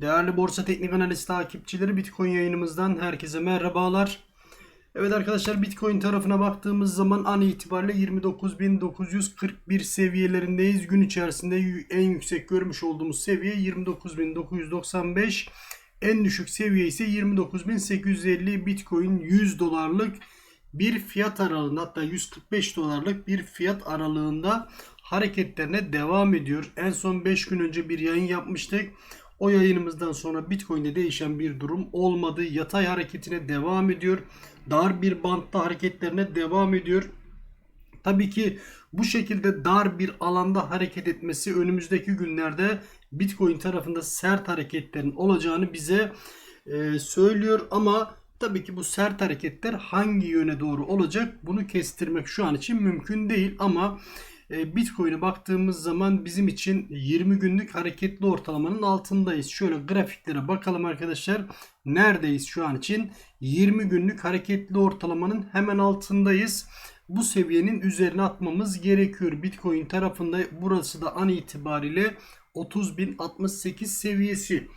Değerli Borsa Teknik Analiz takipçileri Bitcoin yayınımızdan herkese merhabalar. Evet arkadaşlar Bitcoin tarafına baktığımız zaman an itibariyle 29.941 seviyelerindeyiz. Gün içerisinde en yüksek görmüş olduğumuz seviye 29.995. En düşük seviye ise 29.850 Bitcoin 100 dolarlık bir fiyat aralığında hatta 145 dolarlık bir fiyat aralığında hareketlerine devam ediyor. En son 5 gün önce bir yayın yapmıştık. O yayınımızdan sonra Bitcoin'de değişen bir durum olmadı. Yatay hareketine devam ediyor. Dar bir bantta hareketlerine devam ediyor. Tabii ki bu şekilde dar bir alanda hareket etmesi önümüzdeki günlerde Bitcoin tarafında sert hareketlerin olacağını bize e, söylüyor ama tabii ki bu sert hareketler hangi yöne doğru olacak bunu kestirmek şu an için mümkün değil ama Bitcoin'e baktığımız zaman bizim için 20 günlük hareketli ortalamanın altındayız. Şöyle grafiklere bakalım arkadaşlar. Neredeyiz şu an için? 20 günlük hareketli ortalamanın hemen altındayız. Bu seviyenin üzerine atmamız gerekiyor. Bitcoin tarafında burası da an itibariyle 30.068 seviyesi.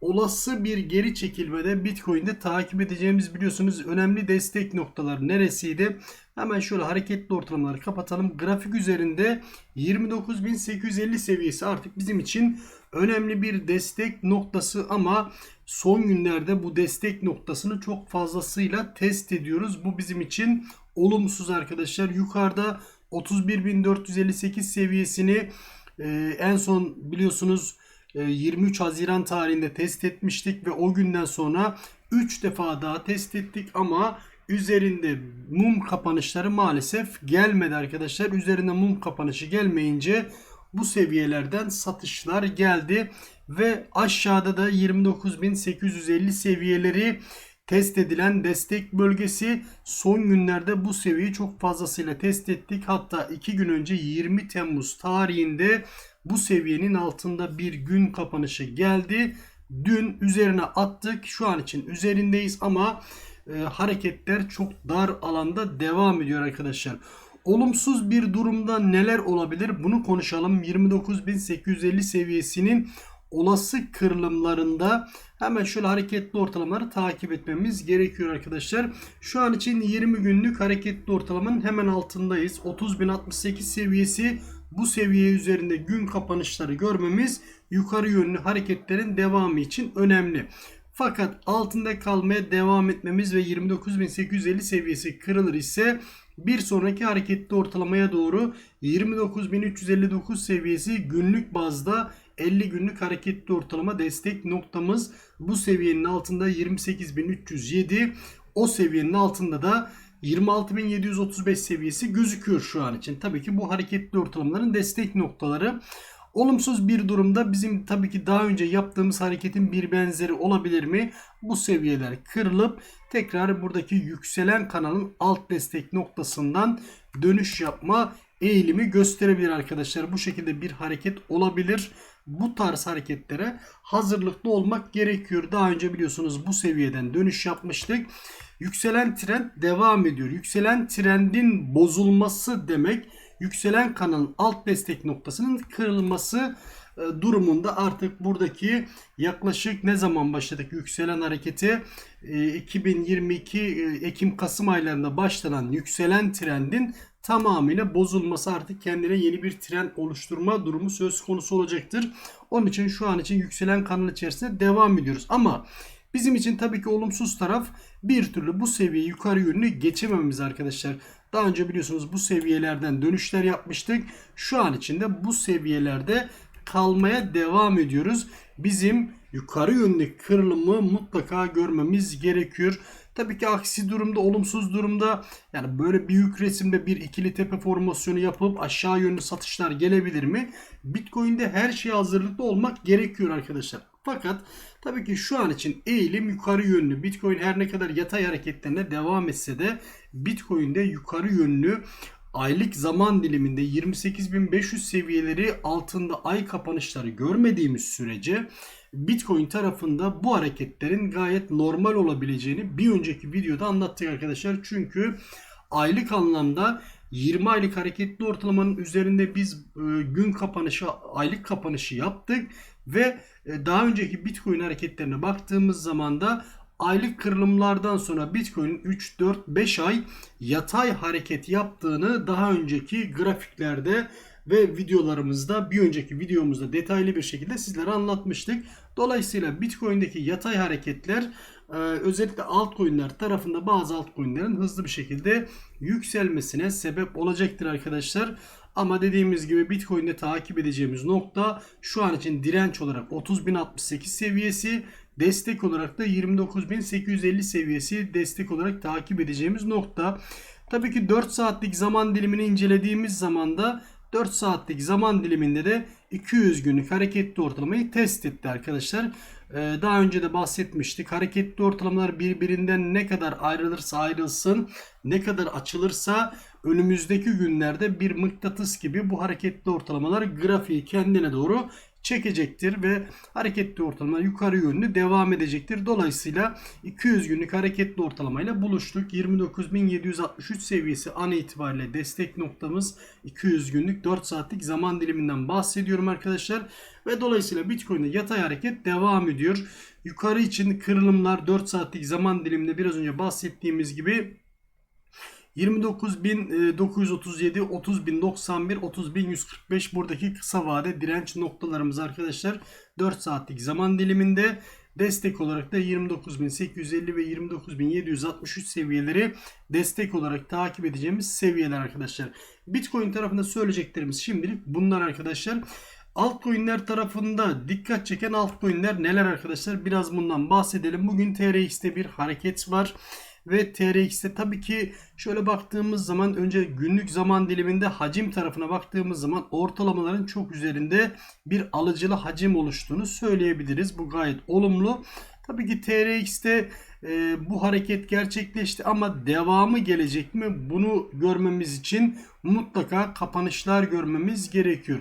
Olası bir geri çekilmede Bitcoin'de takip edeceğimiz biliyorsunuz önemli destek noktalar neresiydi? Hemen şöyle hareketli ortalamaları kapatalım. Grafik üzerinde 29.850 seviyesi artık bizim için önemli bir destek noktası ama son günlerde bu destek noktasını çok fazlasıyla test ediyoruz. Bu bizim için olumsuz arkadaşlar. Yukarıda 31.458 seviyesini e, en son biliyorsunuz e, 23 Haziran tarihinde test etmiştik ve o günden sonra 3 defa daha test ettik ama üzerinde mum kapanışları maalesef gelmedi arkadaşlar. Üzerinde mum kapanışı gelmeyince bu seviyelerden satışlar geldi ve aşağıda da 29.850 seviyeleri test edilen destek bölgesi son günlerde bu seviyeyi çok fazlasıyla test ettik. Hatta 2 gün önce 20 Temmuz tarihinde bu seviyenin altında bir gün kapanışı geldi. Dün üzerine attık. Şu an için üzerindeyiz ama e, hareketler çok dar alanda devam ediyor arkadaşlar. Olumsuz bir durumda neler olabilir? Bunu konuşalım. 29.850 seviyesinin olası kırılımlarında hemen şöyle hareketli ortalamaları takip etmemiz gerekiyor arkadaşlar. Şu an için 20 günlük hareketli ortalamanın hemen altındayız. 30.068 seviyesi bu seviye üzerinde gün kapanışları görmemiz yukarı yönlü hareketlerin devamı için önemli. Fakat altında kalmaya devam etmemiz ve 29.850 seviyesi kırılır ise bir sonraki hareketli ortalamaya doğru 29.359 seviyesi günlük bazda 50 günlük hareketli ortalama destek noktamız bu seviyenin altında 28.307 o seviyenin altında da 26.735 seviyesi gözüküyor şu an için. Tabii ki bu hareketli ortalamaların destek noktaları. Olumsuz bir durumda bizim tabii ki daha önce yaptığımız hareketin bir benzeri olabilir mi? Bu seviyeler kırılıp tekrar buradaki yükselen kanalın alt destek noktasından dönüş yapma eğilimi gösterebilir arkadaşlar. Bu şekilde bir hareket olabilir. Bu tarz hareketlere hazırlıklı olmak gerekiyor. Daha önce biliyorsunuz bu seviyeden dönüş yapmıştık. Yükselen trend devam ediyor. Yükselen trendin bozulması demek yükselen kanalın alt destek noktasının kırılması e, durumunda artık buradaki yaklaşık ne zaman başladık yükselen hareketi E, 2022 e, Ekim Kasım aylarında başlanan yükselen trendin tamamıyla bozulması artık kendine yeni bir trend oluşturma durumu söz konusu olacaktır. Onun için şu an için yükselen kanal içerisinde devam ediyoruz. Ama bizim için tabii ki olumsuz taraf bir türlü bu seviyeyi yukarı yönlü geçemememiz arkadaşlar. Daha önce biliyorsunuz bu seviyelerden dönüşler yapmıştık. Şu an için de bu seviyelerde kalmaya devam ediyoruz. Bizim yukarı yönlü kırılımı mutlaka görmemiz gerekiyor. Tabii ki aksi durumda, olumsuz durumda yani böyle büyük resimde bir ikili tepe formasyonu yapıp aşağı yönlü satışlar gelebilir mi? Bitcoin'de her şeye hazırlıklı olmak gerekiyor arkadaşlar. Fakat tabii ki şu an için eğilim yukarı yönlü. Bitcoin her ne kadar yatay hareketlerine devam etse de Bitcoin'de yukarı yönlü aylık zaman diliminde 28.500 seviyeleri altında ay kapanışları görmediğimiz sürece Bitcoin tarafında bu hareketlerin gayet normal olabileceğini bir önceki videoda anlattık arkadaşlar. Çünkü aylık anlamda 20 aylık hareketli ortalamanın üzerinde biz e, gün kapanışı, aylık kapanışı yaptık ve daha önceki Bitcoin hareketlerine baktığımız zaman da aylık kırılımlardan sonra Bitcoin'in 3, 4, 5 ay yatay hareket yaptığını daha önceki grafiklerde ve videolarımızda bir önceki videomuzda detaylı bir şekilde sizlere anlatmıştık. Dolayısıyla Bitcoin'deki yatay hareketler e, özellikle altcoin'ler tarafında bazı altcoin'lerin hızlı bir şekilde yükselmesine sebep olacaktır arkadaşlar. Ama dediğimiz gibi Bitcoin'de takip edeceğimiz nokta şu an için direnç olarak 30.068 seviyesi, destek olarak da 29.850 seviyesi destek olarak takip edeceğimiz nokta. Tabii ki 4 saatlik zaman dilimini incelediğimiz zaman da 4 saatlik zaman diliminde de 200 günlük hareketli ortalamayı test etti arkadaşlar. Ee, daha önce de bahsetmiştik. Hareketli ortalamalar birbirinden ne kadar ayrılırsa ayrılsın, ne kadar açılırsa önümüzdeki günlerde bir mıknatıs gibi bu hareketli ortalamalar grafiği kendine doğru çekecektir ve hareketli ortalama yukarı yönlü devam edecektir. Dolayısıyla 200 günlük hareketli ortalamayla buluştuk. 29.763 seviyesi an itibariyle destek noktamız 200 günlük 4 saatlik zaman diliminden bahsediyorum arkadaşlar. Ve dolayısıyla Bitcoin'de yatay hareket devam ediyor. Yukarı için kırılımlar 4 saatlik zaman diliminde biraz önce bahsettiğimiz gibi 29.937, 30.091, 30.145 buradaki kısa vade direnç noktalarımız arkadaşlar. 4 saatlik zaman diliminde destek olarak da 29.850 ve 29.763 seviyeleri destek olarak takip edeceğimiz seviyeler arkadaşlar. Bitcoin tarafında söyleyeceklerimiz şimdilik bunlar arkadaşlar. Altcoin'ler tarafında dikkat çeken altcoin'ler neler arkadaşlar? Biraz bundan bahsedelim. Bugün TRX'te bir hareket var ve TRX'te tabii ki şöyle baktığımız zaman önce günlük zaman diliminde hacim tarafına baktığımız zaman ortalamaların çok üzerinde bir alıcılı hacim oluştuğunu söyleyebiliriz. Bu gayet olumlu. Tabii ki TRX'te e, bu hareket gerçekleşti ama devamı gelecek mi? Bunu görmemiz için mutlaka kapanışlar görmemiz gerekiyor.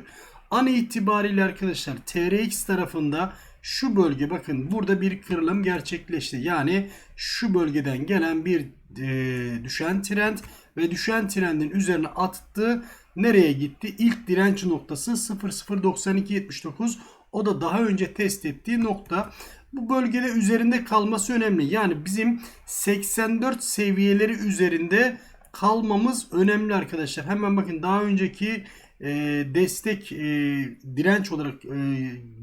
An itibariyle arkadaşlar TRX tarafında şu bölge bakın burada bir kırılım gerçekleşti. Yani şu bölgeden gelen bir e, düşen trend ve düşen trendin üzerine attı. Nereye gitti? İlk direnç noktası 009279. O da daha önce test ettiği nokta. Bu bölgede üzerinde kalması önemli. Yani bizim 84 seviyeleri üzerinde kalmamız önemli arkadaşlar. Hemen bakın daha önceki e, destek e, direnç olarak e,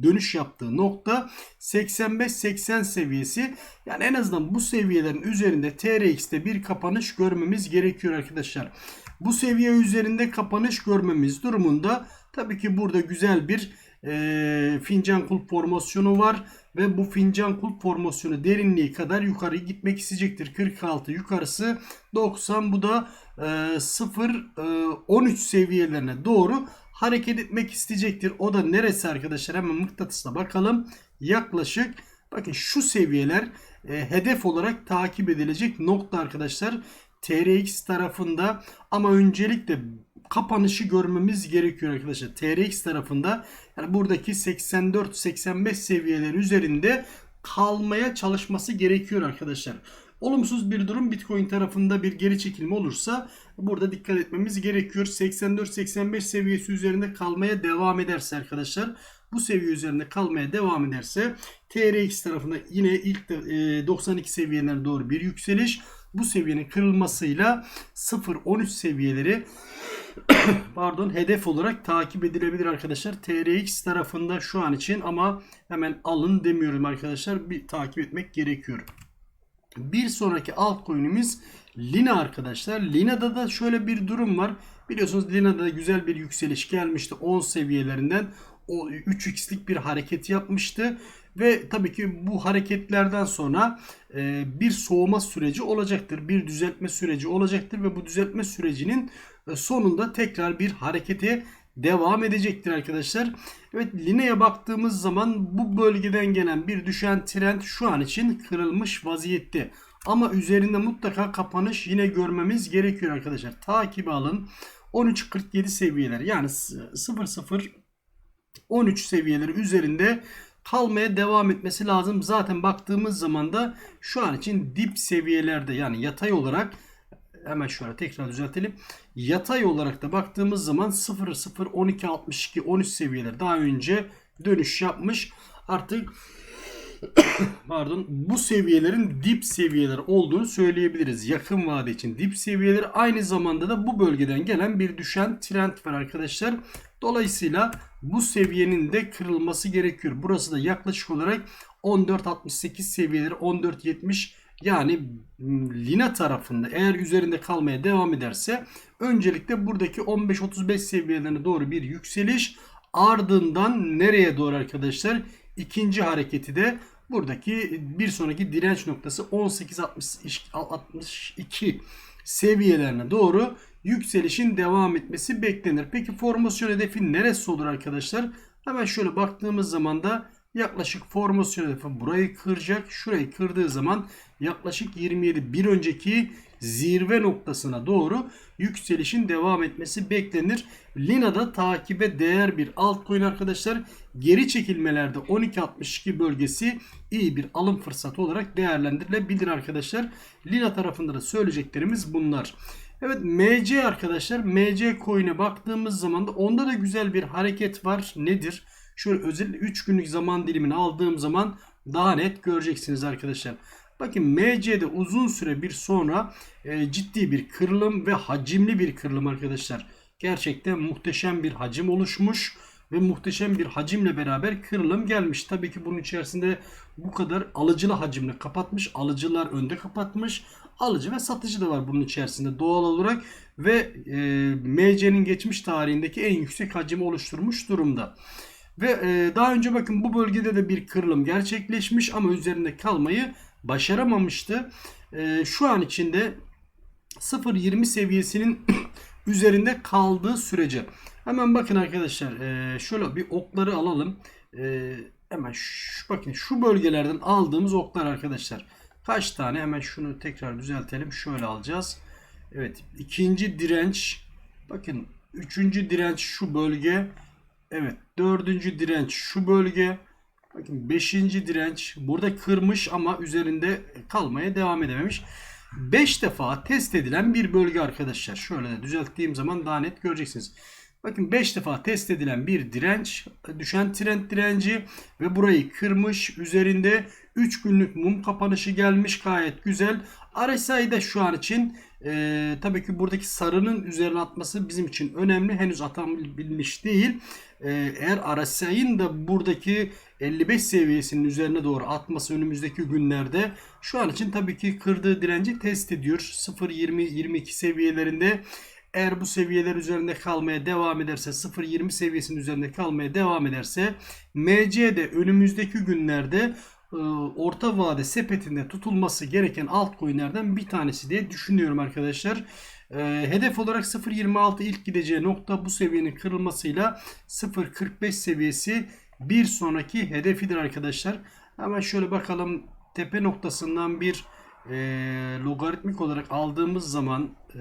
dönüş yaptığı nokta 85-80 seviyesi. Yani en azından bu seviyelerin üzerinde TRX'te bir kapanış görmemiz gerekiyor arkadaşlar. Bu seviye üzerinde kapanış görmemiz durumunda tabii ki burada güzel bir e, fincan kulp formasyonu var ve bu fincan kulp formasyonu derinliği kadar yukarı gitmek isteyecektir. 46 yukarısı 90 bu da e, 0 e, 13 seviyelerine doğru hareket etmek isteyecektir. O da neresi arkadaşlar? Hemen mıknatısla bakalım. Yaklaşık bakın şu seviyeler e, hedef olarak takip edilecek nokta arkadaşlar. TRX tarafında ama öncelikle kapanışı görmemiz gerekiyor arkadaşlar. TRX tarafında yani buradaki 84-85 seviyeleri üzerinde kalmaya çalışması gerekiyor arkadaşlar. Olumsuz bir durum Bitcoin tarafında bir geri çekilme olursa burada dikkat etmemiz gerekiyor. 84-85 seviyesi üzerinde kalmaya devam ederse arkadaşlar bu seviye üzerinde kalmaya devam ederse TRX tarafında yine ilk 92 seviyelerine doğru bir yükseliş bu seviyenin kırılmasıyla 0-13 seviyeleri pardon hedef olarak takip edilebilir arkadaşlar. TRX tarafında şu an için ama hemen alın demiyorum arkadaşlar. Bir takip etmek gerekiyor. Bir sonraki altcoin'imiz Lina arkadaşlar. Lina'da da şöyle bir durum var. Biliyorsunuz Lina'da güzel bir yükseliş gelmişti 10 seviyelerinden. O 3x'lik bir hareket yapmıştı. Ve tabii ki bu hareketlerden sonra e, bir soğuma süreci olacaktır. Bir düzeltme süreci olacaktır ve bu düzeltme sürecinin sonunda tekrar bir harekete devam edecektir arkadaşlar. Evet Line'ye baktığımız zaman bu bölgeden gelen bir düşen trend şu an için kırılmış vaziyette. Ama üzerinde mutlaka kapanış yine görmemiz gerekiyor arkadaşlar. Takibi alın. 13.47 seviyeler yani 00 13 seviyeleri üzerinde kalmaya devam etmesi lazım. Zaten baktığımız zaman da şu an için dip seviyelerde yani yatay olarak hemen şöyle tekrar düzeltelim. Yatay olarak da baktığımız zaman 0 0 12 62 13 seviyeler daha önce dönüş yapmış. artık pardon bu seviyelerin dip seviyeler olduğunu söyleyebiliriz. Yakın vade için dip seviyeleri aynı zamanda da bu bölgeden gelen bir düşen trend var arkadaşlar. Dolayısıyla bu seviyenin de kırılması gerekiyor. Burası da yaklaşık olarak 14.68 seviyeleri 14.70 yani Lina tarafında eğer üzerinde kalmaya devam ederse öncelikle buradaki 15.35 seviyelerine doğru bir yükseliş ardından nereye doğru arkadaşlar? İkinci hareketi de buradaki bir sonraki direnç noktası 18.62 seviyelerine doğru yükselişin devam etmesi beklenir. Peki formasyon hedefi neresi olur arkadaşlar? Hemen şöyle baktığımız zaman da yaklaşık formasyon hedefi burayı kıracak. Şurayı kırdığı zaman yaklaşık 27 bir önceki zirve noktasına doğru yükselişin devam etmesi beklenir. Lina'da takibe değer bir altcoin arkadaşlar. Geri çekilmelerde 12.62 bölgesi iyi bir alım fırsatı olarak değerlendirilebilir arkadaşlar. Lina tarafında da söyleyeceklerimiz bunlar. Evet MC arkadaşlar MC coin'e baktığımız zaman da onda da güzel bir hareket var. Nedir? Şöyle özel 3 günlük zaman dilimini aldığım zaman daha net göreceksiniz arkadaşlar. Bakın MC'de uzun süre bir sonra e, ciddi bir kırılım ve hacimli bir kırılım arkadaşlar. Gerçekten muhteşem bir hacim oluşmuş ve muhteşem bir hacimle beraber kırılım gelmiş. Tabii ki bunun içerisinde bu kadar alıcılı hacimle kapatmış. Alıcılar önde kapatmış. Alıcı ve satıcı da var bunun içerisinde doğal olarak ve e, MC'nin geçmiş tarihindeki en yüksek hacim oluşturmuş durumda. Ve e, daha önce bakın bu bölgede de bir kırılım gerçekleşmiş ama üzerinde kalmayı başaramamıştı. E, şu an içinde 0.20 seviyesinin üzerinde kaldığı sürece. Hemen bakın arkadaşlar e, şöyle bir okları alalım. E, hemen şu, bakın şu bölgelerden aldığımız oklar arkadaşlar. Kaç tane hemen şunu tekrar düzeltelim. Şöyle alacağız. Evet ikinci direnç. Bakın üçüncü direnç şu bölge. Evet dördüncü direnç şu bölge. Bakın beşinci direnç burada kırmış ama üzerinde kalmaya devam edememiş. 5 defa test edilen bir bölge arkadaşlar. Şöyle de düzelttiğim zaman daha net göreceksiniz. Bakın 5 defa test edilen bir direnç, düşen trend direnci ve burayı kırmış. Üzerinde 3 günlük mum kapanışı gelmiş gayet güzel. RSI de şu an için e, tabii ki buradaki sarının üzerine atması bizim için önemli. Henüz atabilmiş değil. E, eğer RSI'nin de buradaki 55 seviyesinin üzerine doğru atması önümüzdeki günlerde şu an için tabii ki kırdığı direnci test ediyor. 0.20-22 seviyelerinde eğer bu seviyeler üzerinde kalmaya devam ederse 0.20 seviyesinin üzerinde kalmaya devam ederse MC de önümüzdeki günlerde orta vade sepetinde tutulması gereken altcoin'lerden bir tanesi diye düşünüyorum arkadaşlar. E, hedef olarak 0.26 ilk gideceği nokta bu seviyenin kırılmasıyla 0.45 seviyesi bir sonraki hedefidir arkadaşlar. Hemen şöyle bakalım tepe noktasından bir e, logaritmik olarak aldığımız zaman e,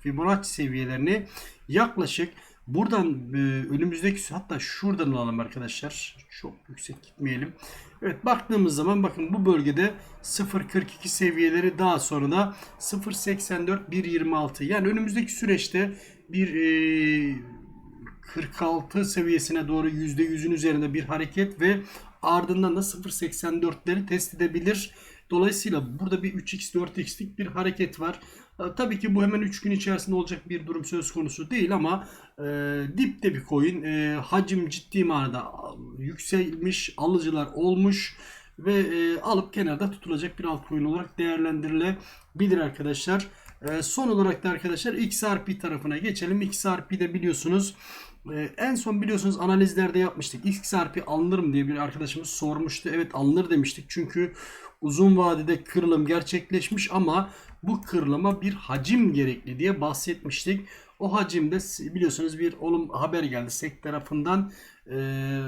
Fibonacci seviyelerini yaklaşık buradan e, önümüzdeki hatta şuradan alalım arkadaşlar. Çok yüksek gitmeyelim. Evet baktığımız zaman bakın bu bölgede 0.42 seviyeleri daha sonra da 0.84 1.26 yani önümüzdeki süreçte bir e, 46 seviyesine doğru %100'ün üzerinde bir hareket ve ardından da 0.84'leri test edebilir. Dolayısıyla burada bir 3x 4x'lik bir hareket var. E, tabii ki bu hemen 3 gün içerisinde olacak bir durum söz konusu değil ama e, dipte bir coin. E, hacim ciddi manada yükselmiş, alıcılar olmuş ve e, alıp kenarda tutulacak bir altcoin olarak değerlendirilebilir arkadaşlar. E, son olarak da arkadaşlar XRP tarafına geçelim. XRP'de biliyorsunuz ee, en son biliyorsunuz analizlerde yapmıştık. XRP alınır mı diye bir arkadaşımız sormuştu. Evet alınır demiştik. Çünkü uzun vadede kırılım gerçekleşmiş ama bu kırılıma bir hacim gerekli diye bahsetmiştik. O hacimde biliyorsunuz bir olum haber geldi SEC tarafından e,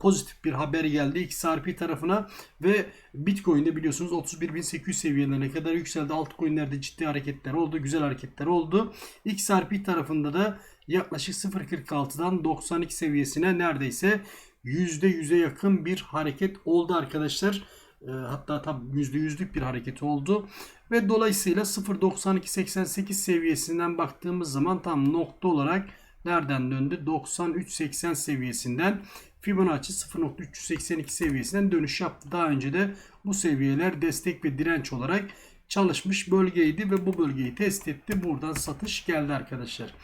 pozitif bir haber geldi XRP tarafına ve Bitcoin'de biliyorsunuz 31.800 seviyelerine kadar yükseldi. Altcoin'lerde ciddi hareketler oldu, güzel hareketler oldu. XRP tarafında da yaklaşık 0.46'dan 92 seviyesine neredeyse %100'e yakın bir hareket oldu arkadaşlar. E, hatta tam %100'lük bir hareket oldu. Ve dolayısıyla 0.9288 seviyesinden baktığımız zaman tam nokta olarak nereden döndü? 93.80 seviyesinden Fibonacci 0.382 seviyesinden dönüş yaptı. Daha önce de bu seviyeler destek ve direnç olarak çalışmış bölgeydi ve bu bölgeyi test etti. Buradan satış geldi arkadaşlar.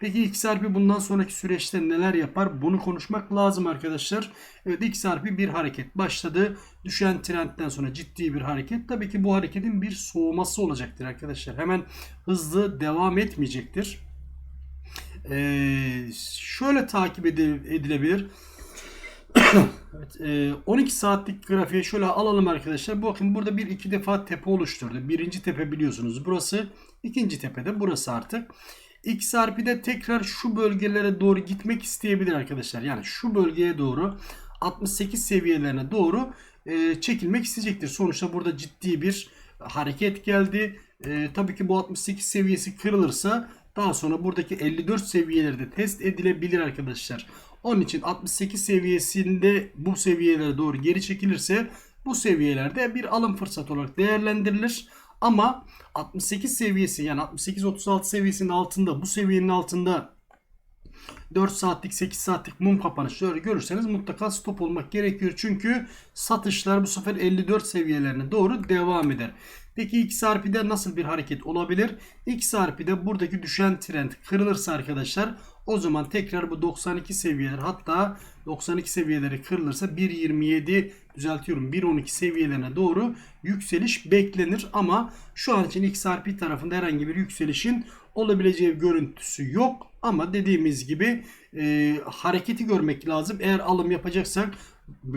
Peki XRP bundan sonraki süreçte neler yapar? Bunu konuşmak lazım arkadaşlar. Evet XRP bir hareket başladı. Düşen trendten sonra ciddi bir hareket. Tabii ki bu hareketin bir soğuması olacaktır arkadaşlar. Hemen hızlı devam etmeyecektir. Ee, şöyle takip edilebilir. evet, e, 12 saatlik grafiğe şöyle alalım arkadaşlar. Bakın burada bir iki defa tepe oluşturdu. Birinci tepe biliyorsunuz burası. ikinci tepe de burası artık. XRP'de tekrar şu bölgelere doğru gitmek isteyebilir arkadaşlar. Yani şu bölgeye doğru 68 seviyelerine doğru e, çekilmek isteyecektir. Sonuçta burada ciddi bir hareket geldi. E, tabii ki bu 68 seviyesi kırılırsa daha sonra buradaki 54 seviyeleri de test edilebilir arkadaşlar. Onun için 68 seviyesinde bu seviyelere doğru geri çekilirse bu seviyelerde bir alım fırsatı olarak değerlendirilir. Ama 68 seviyesi yani 68-36 seviyesinin altında bu seviyenin altında 4 saatlik 8 saatlik mum kapanışları görürseniz mutlaka stop olmak gerekiyor. Çünkü satışlar bu sefer 54 seviyelerine doğru devam eder. Peki XRP'de nasıl bir hareket olabilir? XRP'de buradaki düşen trend kırılırsa arkadaşlar o zaman tekrar bu 92 seviyeler hatta 92 seviyeleri kırılırsa 1.27 düzeltiyorum 1.12 seviyelerine doğru yükseliş beklenir ama şu an için XRP tarafında herhangi bir yükselişin olabileceği görüntüsü yok ama dediğimiz gibi e, hareketi görmek lazım. Eğer alım yapacaksak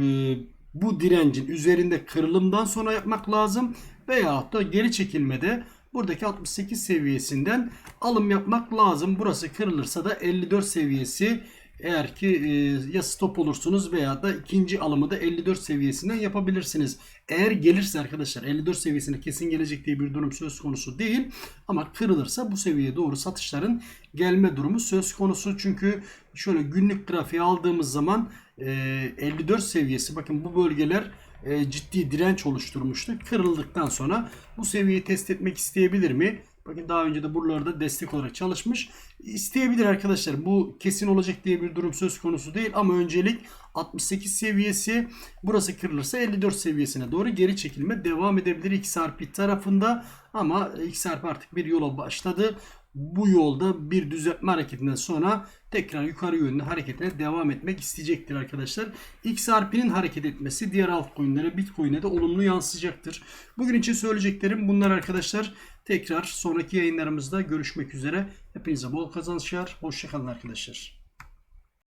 e, bu direncin üzerinde kırılımdan sonra yapmak lazım veyahut da geri çekilmede buradaki 68 seviyesinden alım yapmak lazım. Burası kırılırsa da 54 seviyesi eğer ki e, ya stop olursunuz veya da ikinci alımı da 54 seviyesinden yapabilirsiniz. Eğer gelirse arkadaşlar 54 seviyesine kesin gelecek diye bir durum söz konusu değil. Ama kırılırsa bu seviyeye doğru satışların gelme durumu söz konusu. Çünkü şöyle günlük grafiği aldığımız zaman e, 54 seviyesi bakın bu bölgeler e, ciddi direnç oluşturmuştu. Kırıldıktan sonra bu seviyeyi test etmek isteyebilir mi? Bakın daha önce de buralarda destek olarak çalışmış. İsteyebilir arkadaşlar. Bu kesin olacak diye bir durum söz konusu değil ama öncelik 68 seviyesi burası kırılırsa 54 seviyesine doğru geri çekilme devam edebilir XRP tarafında ama XRP artık bir yola başladı. Bu yolda bir düzeltme hareketinden sonra tekrar yukarı yönlü hareketine devam etmek isteyecektir arkadaşlar. XRP'nin hareket etmesi diğer altcoin'lere, Bitcoin'e de olumlu yansıyacaktır. Bugün için söyleyeceklerim bunlar arkadaşlar. Tekrar sonraki yayınlarımızda görüşmek üzere. Hepinize bol kazançlar. Hoşçakalın arkadaşlar.